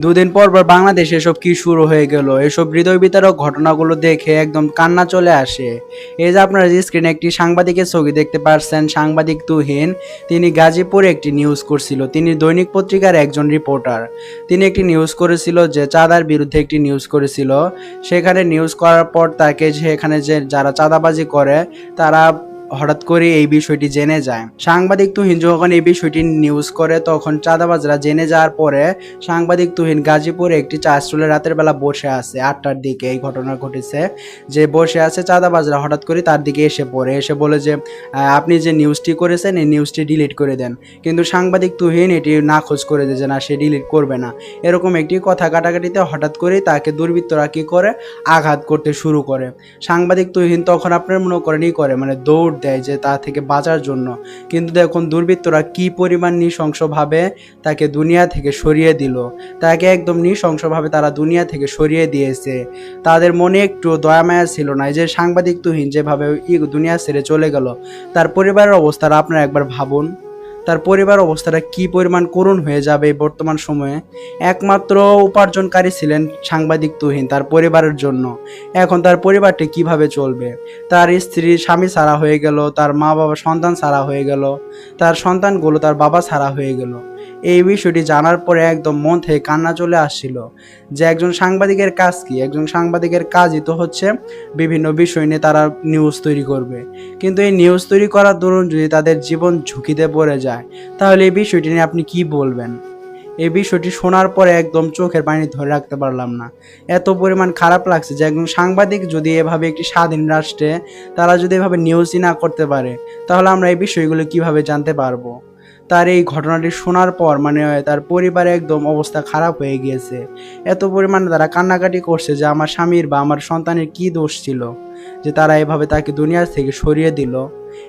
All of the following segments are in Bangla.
দুদিন পর বাংলাদেশে এসব কি শুরু হয়ে গেল? এসব হৃদয় বিতারক ঘটনাগুলো দেখে একদম কান্না চলে আসে। এই যে আপনারা স্ক্রিনে একটি সাংবাদিকের ছবি দেখতে পারছেন, সাংবাদিক তুহিন, তিনি গাজীপুরে একটি নিউজ করছিল। তিনি দৈনিক পত্রিকার একজন রিপোর্টার তিনি একটি নিউজ করেছিল যে চাঁদার বিরুদ্ধে একটি নিউজ করেছিল। সেখানে নিউজ করার পর তাকে যে এখানে যে যারা চাঁদাবাজি করে, তারা হঠাৎ করে এই বিষয়টি জেনে যায়। সাংবাদিক তুহিন যখন এই বিষয়টি নিউজ করে, তখন চাঁদাবাজরা জেনে যাওয়ার পরে সাংবাদিক তুহিন গাজীপুরে একটি চা স্টলে রাতের বেলা বসে আছে, আটটার দিকে। এই ঘটনা ঘটেছে যে বসে আছে চাঁদাবাজরা, হঠাৎ করে তার দিকে এসে পড়ে। এসে বলে যে আপনি যে নিউজটি করেছেন, এই নিউজটি ডিলিট করে দেন। কিন্তু সাংবাদিক তুহিন এটি না খোঁজ করে দেয় যে, না, সে ডিলিট করবে না। এরকম একটি কথা কাটাকাটিতে হঠাৎ করেই তাকে দুর্বৃত্তরা কী করে? আঘাত করতে শুরু করে। সাংবাদিক তুহিন তখন আপনার মনে করেন ই করে মানে দৌড় দেয় যে তা থেকে বাঁচার জন্য। কিন্তু দেখুন, দুর্বৃত্তরা কি পরিমাণ নৃশংসভাবে তাকে দুনিয়া থেকে সরিয়ে দিল। তাকে একদম নৃশংসভাবে তারা দুনিয়া থেকে সরিয়ে দিয়েছে। তাদের মনে একটু দয়া মায়া ছিল না। যে সাংবাদিক তুহিন যেভাবে দুনিয়া ছেড়ে চলে গেল, তার পরিবারের অবস্থাটা আপনারা একবার ভাবুন। তার পরিবার অবস্থাটা কি পরিমাণ করুণ হয়ে যাবে বর্তমান সময়ে? একমাত্র উপার্জনকারী ছিলেন সাংবাদিক তুহিন তার পরিবারের জন্য। এখন তার পরিবারটি কীভাবে চলবে? তার স্ত্রী স্বামী ছাড়া হয়ে গেল, তার মা বাবা সন্তান ছাড়া হয়ে গেল, তার সন্তানগুলো তার বাবা ছাড়া হয়ে গেল। এই বিষয়টি জানার পরে একদম মন থেকে কান্না চলে আসছিল যে একজন সাংবাদিকের কাজ কি? একজন সাংবাদিকের কাজই তো হচ্ছে বিভিন্ন বিষয় নিয়ে তারা নিউজ তৈরি করবে। কিন্তু এই নিউজ তৈরি করার দরুন যদি তাদের জীবন ঝুঁকিতে পড়ে যায়, তাহলে এই বিষয়টি নিয়ে আপনি কি বলবেন? এই বিষয়টি শোনার পরে একদম চোখের পানি ধরে রাখতে পারলাম না। এত পরিমাণ খারাপ লাগছে যে একজন সাংবাদিক যদি এভাবে একটি স্বাধীন রাষ্ট্রে তারা যদি এভাবে নিউজই না করতে পারে, তাহলে আমরা এই বিষয়গুলো কীভাবে জানতে পারব? তার এই ঘটনাটি শোনার পর মানে তার পরিবারে একদম অবস্থা খারাপ হয়ে গিয়েছে। এত পরিমাণে তারা কান্নাকাটি করছে যে আমার স্বামীর বা আমার সন্তানের কি দোষ ছিল? যে তারা এভাবে তাকে দুনিয়ার থেকে সরিয়ে দিল।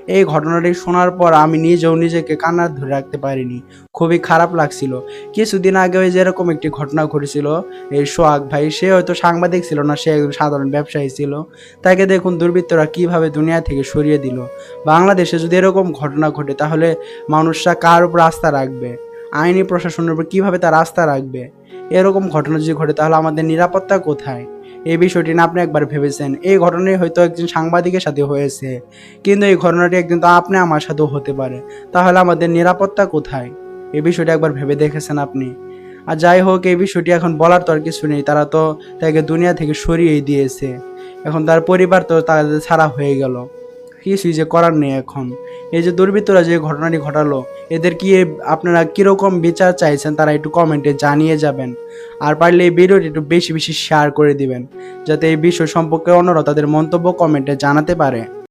এই ঘটনাটি শোনার পর আমি নিজেও নিজেকে কান্নার ধরে রাখতে পারিনি। খুবই খারাপ লাগছিল। কিছুদিন আগে ওই যেরকম একটি ঘটনা ঘটেছিল, এই সোহাগ ভাই, সে হয়তো সাংবাদিক ছিল না, সে একজন সাধারণ ব্যবসায়ী ছিল। তাকে দেখুন দুর্বৃত্তরা কীভাবে দুনিয়া থেকে সরিয়ে দিল। বাংলাদেশে যদি এরকম ঘটনা ঘটে, তাহলে মানুষরা কার উপর আস্থা রাখবে? আইনি প্রশাসনের উপর কীভাবে তার আস্থা রাখবে? এরকম ঘটনা যদি ঘটে, তাহলে আমাদের নিরাপত্তা কোথায়? এই বিষয়টি না আপনি একবার ভেবেছেন। এই ঘটনাটি হয়তো একজন সাংবাদিকের সাথে হয়েছে। কিন্তু এই ঘটনাটি একদিন তো আপনি আমার সাথেও হতে পারে। তাহলে আমাদের নিরাপত্তা কোথায়? এই বিষয়টি একবার ভেবে দেখেছেন আপনি? আর যাই হোক, এই বিষয়টি এখন বলার তো আর কিছু নেই। তারা তো তাকে দুনিয়া থেকে সরিয়েই দিয়েছে। এখন তার পরিবার তো তাদের ছাড়া হয়ে গেল। কিছুই যে করার নেই এখন। এই যে দুর্বৃত্তরা যে ঘটনাটি ঘটালো, এদের কি আপনারা কীরকম বিচার চাইছেন তারা একটু কমেন্টে জানিয়ে যাবেন। আর পারলে এই ভিডিওটি একটু বেশি বেশি শেয়ার করে দিবেন, যাতে এই বিষয় সম্পর্কে অন্যরা তাদের মন্তব্য কমেন্টে জানাতে পারে।